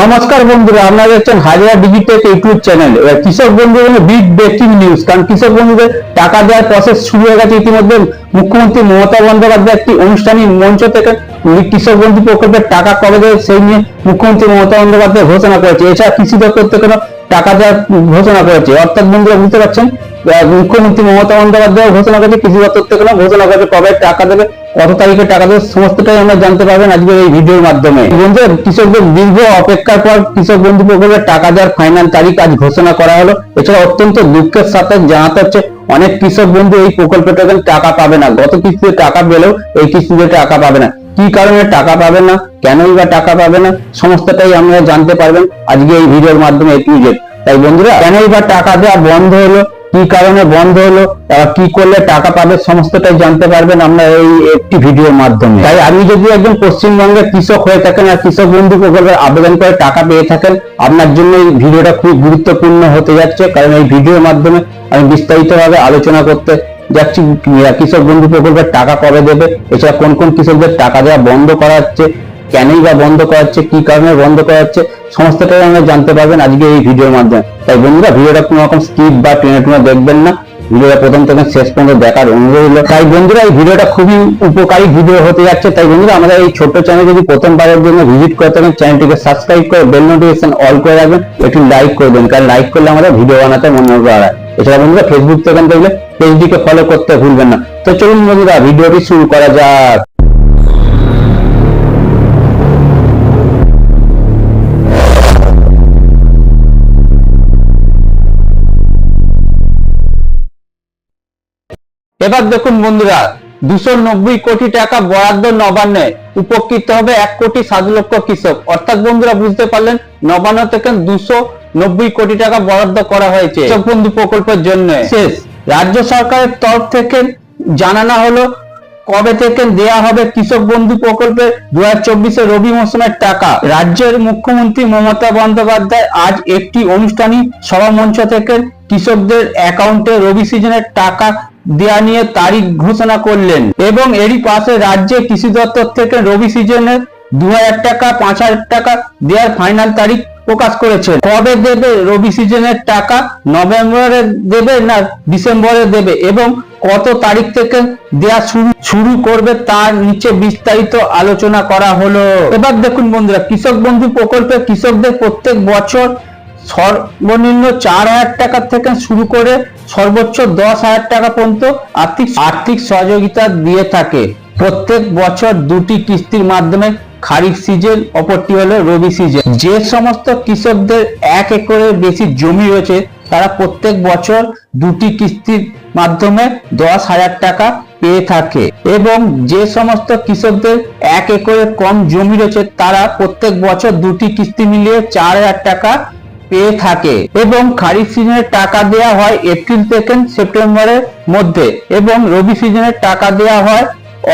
নমস্কার বন্ধুরা, আপনারা দেখছেন হাজারা ডিজিটেক ইউটিউব চ্যানেল। এবার কৃষক বন্ধু বিগ ব্রেকিং নিউজ কারণ কৃষক বন্ধুদের টাকা দেওয়ার প্রসেস শুরু হয়ে গেছে ইতিমধ্যে। মুখ্যমন্ত্রী মমতা বন্দ্যোপাধ্যায় একটি অনুষ্ঠানিক মঞ্চ থেকে কৃষক বন্ধু প্রকল্পের টাকা কবে দেবে সেই নিয়ে মুখ্যমন্ত্রী মমতা বন্দ্যোপাধ্যায় ঘোষণা করেছে। এছাড়া কৃষি দপ্তর থেকে টাকা দেওয়ার ঘোষণা করেছে। অর্থাৎ বন্ধুরা, বুঝতে পারছেন? মুখ্যমন্ত্রী মমতা বন্দ্যোপাধ্যায় ঘোষণা করেছে, কৃষি দপ্তর থেকে ঘোষণা করেছে কবে টাকা দেবে, কত তারিখে টাকা দেবে, সমস্তটাই আমরা জানতে পারবেন আজকের এই ভিডিওর মাধ্যমে। বন্ধুরা, কৃষকদের দীর্ঘ অপেক্ষার পর কৃষক বন্ধু প্রকল্পের টাকা দেওয়ার ফাইনাল তারিখ আজ ঘোষণা করা হলো। এছাড়া অত্যন্ত দুঃখের সাথে জানাতে হচ্ছে, অনেক কৃষক বন্ধু এই প্রকল্পটা টাকা পাবে না। গত কিস্তিতে টাকা পেলেও এই কিস্তিতে টাকা পাবে না। কি কারণে টাকা পাবে না? কেনই বা টাকা পাবে না? সমস্তটাই আমরা জানতে পারবেন আজকে এই ভিডিওর মাধ্যমে এ টু জেড। তাই বন্ধুরা, কেনই বা টাকা দেওয়া বন্ধ হলো? কি কারণে বন্ধ হলো? আবার কি করলে টাকা পাবে? সমস্তটাই জানতে পারবেন আমরা এই একটি ভিডিওর মাধ্যমে। তাই আপনি যদি একজন পশ্চিমবঙ্গের কৃষক হয়ে থাকেন আর কৃষক বন্ধু প্রকল্পের আবেদন করে টাকা পেয়ে থাকেন, আপনার জন্য এই ভিডিওটা খুব গুরুত্বপূর্ণ হতে যাচ্ছে। কারণ এই ভিডিওর মাধ্যমে আমি বিস্তারিতভাবে আলোচনা করতে যাচ্ছি কৃষক বন্ধু প্রকল্পের টাকা কবে দেবে? এছাড়া কোন কোন কৃষকদের টাকা দেওয়া বন্ধ করা হচ্ছে? কেনই বা বন্ধ করা হচ্ছে? কি কারণে বন্ধ করা হচ্ছে? সমস্তটাই আমরা জানতে পারবেন আজকে এই ভিডিওর মাধ্যমে। তাই বন্ধুরা, ভিডিওটা কোনো রকম স্কিপ বা টেনে টুনে দেখবেন না। ভিডিওটা প্রথম থেকে শেষ পর্যন্ত দেখার অনুরোধ হলো তাই বন্ধুরা, এই ভিডিওটা খুবই উপকারী ভিডিও হতে যাচ্ছে। তাই বন্ধুরা, আমাদের এই ছোট্ট চ্যানেল যদি প্রথমবারের জন্য ভিজিট করে থাকেন চ্যানেলটিকে সাবস্ক্রাইব করে বেল নোটিফিকেশন অল করে রাখবেন। একটু লাইক করে দেবেন, কারণ লাইক করলে আমাদের ভিডিও বানাতে মনে বাড়ায়। এছাড়া বন্ধুরা ফেসবুক থেকে দেখলে পেজটিকে ফলো করতে ভুলবেন না। তো চলুন বন্ধুরা, ভিডিওটি শুরু করা যাক। এবার দেখুন বন্ধুরা, দুশো নব্বই কোটি টাকা বরাদ্দ নবান্নে উপকৃত হবে এক কোটি সাত লক্ষ কৃষক। অর্থাৎ বন্ধুরা, বুঝতে পারলেন, নবান্ন থেকে দুশো নব্বই কোটি টাকা বরাদ্দ করা হয়েছে। বন্ধু প্রকল্পের জন্য। শেষ। রাজ্য সরকারের তরফ থেকে জানানো হলো কবে থেকে দেয়া হবে কৃষক বন্ধু প্রকল্পের দু হাজার রবি মৌসুমের টাকা। রাজ্যের মুখ্যমন্ত্রী মমতা বন্দ্যোপাধ্যায় আজ একটি অনুষ্ঠানিক সভামঞ্চ থেকে কৃষকদের অ্যাকাউন্টে রবি সিজনের টাকা দেয়া নিয়ে তারিখ ঘোষণা করলেন। এবং এরই পাশে রাজ্যে কৃষি দপ্তর থেকে রবি সিজনের দু হাজার টাকা পাঁচ হাজার টাকা দেওয়ার ফাইনাল তারিখ প্রকাশ করেছেন। কবে দেবে? রবি সিজনের টাকা নভেম্বরে দেবে না ডিসেম্বরে দেবে? এবং কত তারিখ থেকে দেয়া শুরু শুরু করবে তার নিচে বিস্তারিত আলোচনা করা হলো। এবার দেখুন বন্ধুরা, কৃষক বন্ধু প্রকল্পে কৃষকদের প্রত্যেক বছর সর্বনিম্ন চার হাজার টাকা থেকে শুরু করে সর্বোচ্চ দশ হাজার টাকা পর্যন্ত আর্থিক আর্থিক সহযোগিতা দিয়ে থাকে। প্রত্যেক বছর দুটি কিস্তির মাধ্যমে খারিফ সিজন, অপরটি হলো রবি সিজন। যে সমস্ত কৃষকদের এক একরের বেশি জমি রয়েছে, তারা প্রত্যেক বছর দুটি কিস্তির মাধ্যমে দশ হাজার টাকা পেয়ে থাকে। এবং যে সমস্ত কৃষকদের এক একরের কম জমি রয়েছে, তারা প্রত্যেক বছর দুটি কিস্তি মিলিয়ে চার হাজার টাকা পেয়ে থাকে। এবং খারিফ সিজনের টাকা দেওয়া হয় এপ্রিল থেকে সেপ্টেম্বরের মধ্যে। এবং রবি সিজনের টাকা দেওয়া হয়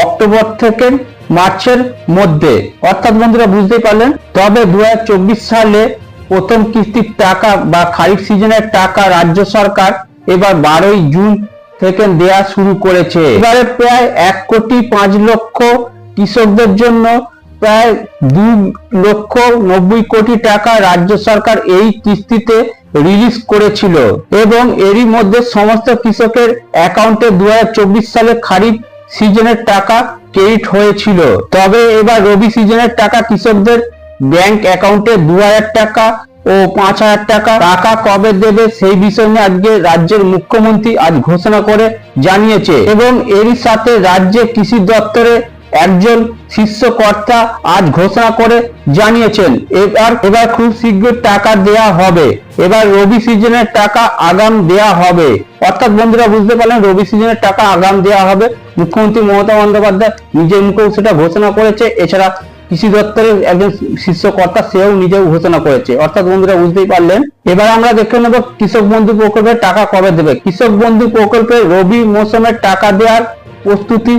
অক্টোবর থেকে মার্চের মধ্যে। অর্থাৎ বন্ধুরা বুঝতেই পারলেন, তবে দুই হাজার চব্বিশ সালে প্রথম কিস্তির টাকা বা খারিফ সিজনের টাকা রাজ্য সরকার এবার বারোই জুন থেকে দেয়া শুরু করেছে। এবারে প্রায় এক কোটি পাঁচ লক্ষ কৃষকদের জন্য প্রায় দু লক্ষ নব্বই কোটি টাকা রাজ্য সরকার এই কিস্তিতে রিলিজ করেছিল। এবং এরই মধ্যে সমস্ত কৃষকের অ্যাকাউন্টে দুই হাজার চব্বিশ সালে খারিফ সিজনের টাকা ক্রেডিট হয়েছিল। তবে এবার রবি সিজনের টাকা কৃষকদের ব্যাংক অ্যাকাউন্টে দু হাজার টাকা ও পাঁচ হাজার টাকা। টাকা কবে দেবে সেই বিষয় নিয়ে আজকে রাজ্যের মুখ্যমন্ত্রী আজ ঘোষণা করে জানিয়েছে। এবং এরই সাথে রাজ্যে কৃষি দপ্তরে একজন শীর্ষ কর্তা আজ ঘোষণা করে জানিয়েছেন, এবার এবার খুব শীঘ্র টাকা দেয়া হবে। এবার রবি সিজনের টাকা আগাম দেয়া হবে। অর্থাৎ বন্ধুরা, বুঝতে পারলেন, রবি সিজনের টাকা আগাম দেয়া হবে। মুখ্যমন্ত্রী মমতা বন্দ্যোপাধ্যায় নিজের মুখেও সেটা ঘোষণা করেছে, এছাড়া কৃষি দপ্তরের একজন শীর্ষ কর্তা সেও নিজেও ঘোষণা করেছে। অর্থাৎ বন্ধুরা, বুঝতেই পারলেন, এবার আমরা দেখে নেব কৃষক বন্ধু প্রকল্পের টাকা কবে দেবে। কৃষক বন্ধু প্রকল্পে রবি মৌসুমের টাকা দেওয়ার প্রস্তুতি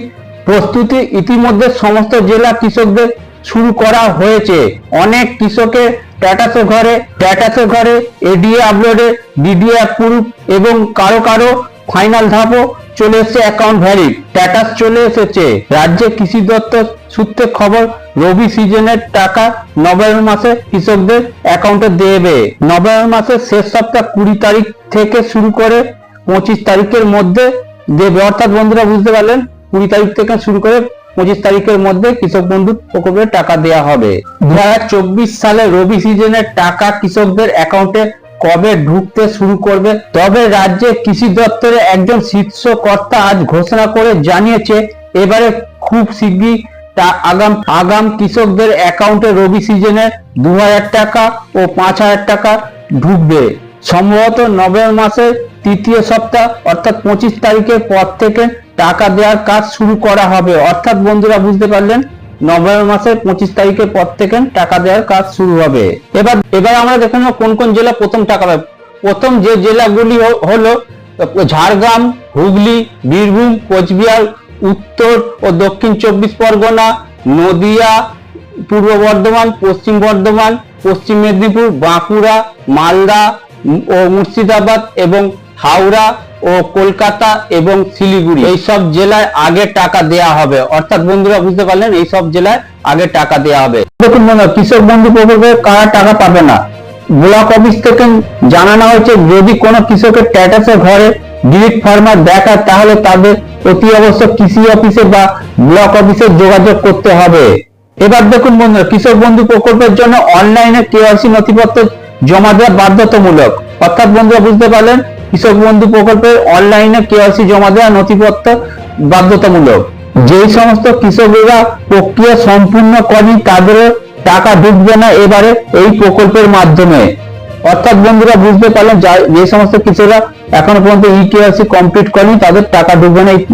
প্রস্তুতি ইতিমধ্যে সমস্ত জেলা কৃষকদের শুরু করা হয়েছে। অনেক কৃষকের স্ট্যাটাসে ঘরে স্ট্যাটাসে ঘরে, এডিএ আপলোডে, ডিডিএ অ্যাপ্রুভ এবং কারও কারও ফাইনাল ধাপও চলে এসেছে অ্যাকাউন্ট ভ্যালিড স্ট্যাটাস চলে এসেছে। রাজ্যে কৃষি দপ্তর সূত্রে খবর, রবি সিজনের টাকা নভেম্বর মাসে কৃষকদের অ্যাকাউন্টে দেবে। নভেম্বর মাসের শেষ সপ্তাহ কুড়ি তারিখ থেকে শুরু করে পঁচিশ তারিখের মধ্যে দেবে। অর্থাৎ বন্ধুরা বুঝতে পারলেন কুড়ি তারিখ থেকে শুরু করে পঁচিশ তারিখের মধ্যে কৃষক বন্ধু প্রকল্পের টাকা দেওয়া হবে। দু হাজার চব্বিশ সালে রবি সিজনের টাকা কৃষকদের অ্যাকাউন্টে কবে ঢুকতে শুরু করবে? তবে রাজ্যে কৃষি দপ্তরে একজন শীর্ষ কর্তা আজ ঘোষণা করে জানিয়েছে, এবারে খুব শীঘ্রই আগাম আগাম কৃষকদের অ্যাকাউন্টে রবি সিজনে দু হাজার টাকা ও পাঁচ হাজার টাকা ঢুকবে। সম্ভবত নভেম্বর মাসের তৃতীয় সপ্তাহ, অর্থাৎ পঁচিশ তারিখের পর থেকে টাকা দেওয়ার কাজ শুরু করা হবে। অর্থাৎ বন্ধুরা, বুঝতে পারলেন? নভেম্বর মাসের পঁচিশ তারিখের পর থেকে টাকা দেওয়ার কাজ শুরু হবে। এবার এবার আমরা দেখে নেব কোন কোন জেলা প্রথম টাকা পাবে। প্রথম যে জেলাগুলি হলো ঝাড়গ্রাম, হুগলি, বীরভূম, কোচবিহার, উত্তর ও দক্ষিণ চব্বিশ পরগনা, নদিয়া, পূর্ব বর্ধমান, পশ্চিম বর্ধমান, পশ্চিম মেদিনীপুর, বাঁকুড়া, মালদা ও মুর্শিদাবাদ এবং হাওড়া ও কলকাতা এবং শিলিগুড়ি। এই সব জেলায় আগে টাকা দেয়া হবে। অর্থাৎ বন্ধুরা, বুঝতে পারলেন? এই সব জেলায় আগে টাকা দেয়া হবে। কৃষক বন্ধু প্রকল্পে কারা টাকা পাবে না? ব্লক অফিস থেকে জানানো হয়েছে, যদি কোনো কৃষকের স্ট্যাটাসে ঘরে ডিলিট ফার্মার দেখায়, তাহলে তাদের অতি অবশ্য কৃষি অফিসে বা ব্লক অফিসে যোগাযোগ করতে হবে। এবার দেখুন বন্ধুরা, কৃষক বন্ধু প্রকল্পের জন্য অনলাইনে কেওয়াইসি নথিপত্র জমা দেওয়া বাধ্যতামূলক। অর্থাৎ বন্ধুরা, বুঝতে পারলেন? কৃষক বন্ধু প্রকল্পের অনলাইনে কেওয়াইসি জমা দেওয়া নথিপত্র বাধ্যতামূলক। যেই সমস্ত কৃষকেরা প্রক্রিয়া সম্পূর্ণ করেনি, তাদের টাকা ঢুকবে না এবারে এই প্রকল্পের মাধ্যমে। অর্থাৎ বন্ধুরা বুঝতে পারলেন, যা- সমস্ত কৃষকরা এখনও পর্যন্ত ইকেআইসি কমপ্লিট করেনি, তাদের টাকা ঢুকবে না এই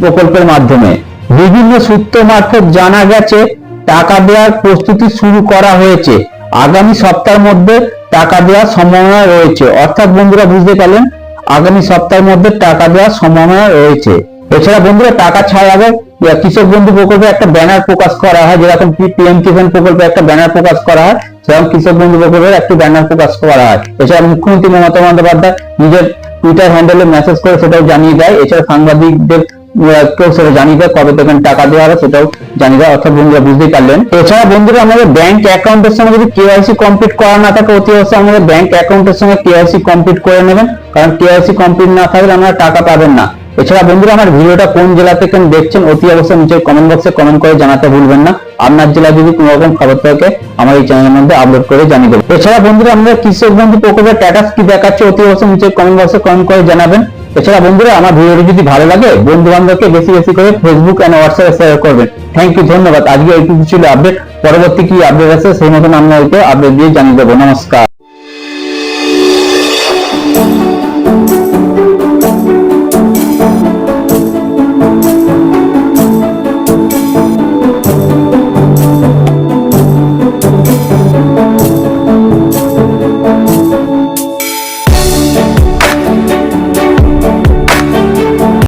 প্রকল্পের মাধ্যমে। বিভিন্ন সূত্র মারফত জানা গেছে, টাকা দেওয়ার প্রস্তুতি শুরু করা হয়েছে। আগামী সপ্তাহের মধ্যে টাকা দেওয়ার সম্ভাবনা রয়েছে। অর্থাৎ বন্ধুরা বুঝতে পারলেন, আগামী সপ্তাহের মধ্যে টাকা দেওয়ার সম্ভাবনা রয়েছে। এছাড়া বন্ধুরা টাকা ছাড়া আগে কৃষক বন্ধু প্রকল্পে একটা ব্যানার প্রকাশ করা হয়, যেরকম পিএম কিষাণ প্রকল্পে একটা ব্যানার প্রকাশ করা হয়, সেরকম কৃষক বন্ধু প্রকল্পের একটি ব্যানার প্রকাশ করা হয়। এছাড়া মুখ্যমন্ত্রী মমতা বন্দ্যোপাধ্যায় নিজের টুইটার হ্যান্ডেলে মেসেজ করে সেটাও জানিয়ে দেয়। এছাড়া সাংবাদিকদের কেউ সেটা জানিয়ে দেয়, কবে টাকা দেওয়া হবে সেটাও দেয়, অর্থাৎ বন্ধুরা বুঝতেই পারলেন। এছাড়া বন্ধুরা আমাদের ব্যাংক অ্যাকাউন্টের সঙ্গে যদি কেওয়াইসি কমপ্লিট করা না থাকে, অতি অবশ্যই আমাদের ব্যাংক অ্যাকাউন্টের সঙ্গে কেওয়াইসি কমপ্লিট করে নেবেন, কারণ কেওয়াইসি কমপ্লিট না থাকলে আপনারা টাকা পাবেন না। এছাড়া বন্ধুরা আমার ভিডিওটা কোন জেলা থেকে দেখছেন, অতি অবশ্যই নিচে কমেন্ট বক্সে কমেন্ট করে জানাতে ভুলবেন না। আপনার জেলায় যদি কোনো রকম খবর থাকে, আমার এই চ্যানেলের মধ্যে আপলোড করে জানিয়ে দেবো এছাড়া বন্ধুরা আমাদের কৃষক বন্ধু প্রকল্পের স্ট্যাটাস কি দেখাচ্ছে, অতি অবশ্যই নিচে কমেন্ট বক্সে কমেন্ট করে জানাবেন। এছাড়া বন্ধুরা, আমার ভিডিওটি যদি ভালো লাগে বন্ধু বান্ধবকে বেশি বেশি করে ফেসবুক এন্ড হোয়াটসঅ্যাপে শেয়ার করবেন। থ্যাংক ইউ ধন্যবাদ। আজকে এইটুকু ছিল আপডেট পরবর্তী কি আপডেট আছে, সেই মতন আমরা ওইটা আপডেট দিয়ে জানিয়ে দেবো। নমস্কার।